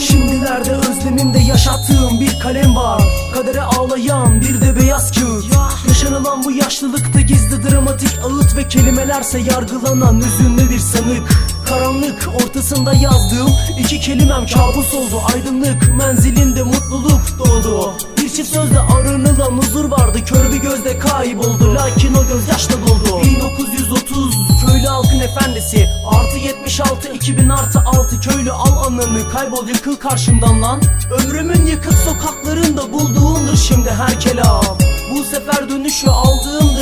Şimdilerde özlemimde yaşattığım bir kalem var. Kadere ağlayan bir de beyaz kağıt. Yaşanılan bu yaşlılıkta gizli dramatik ağıt Ve kelimelerse yargılanan üzünlü bir sanık. Karanlık ortasında yazdığım iki kelimem kabus oldu. Aydınlık menzilinde mutluluk doğdu. Bir çift sözle arınılan huzur vardı. Kör bir gözle kayboldu. Lakin o göz gözyaşla doldu efendisi. Artı 76 2000 artı 6 köylü al ananı Kaybol yıkıl karşımdan lan. Ömrümün yıkık sokaklarında bulduğumdur şimdi her kelam. Bu sefer dönüşü Bin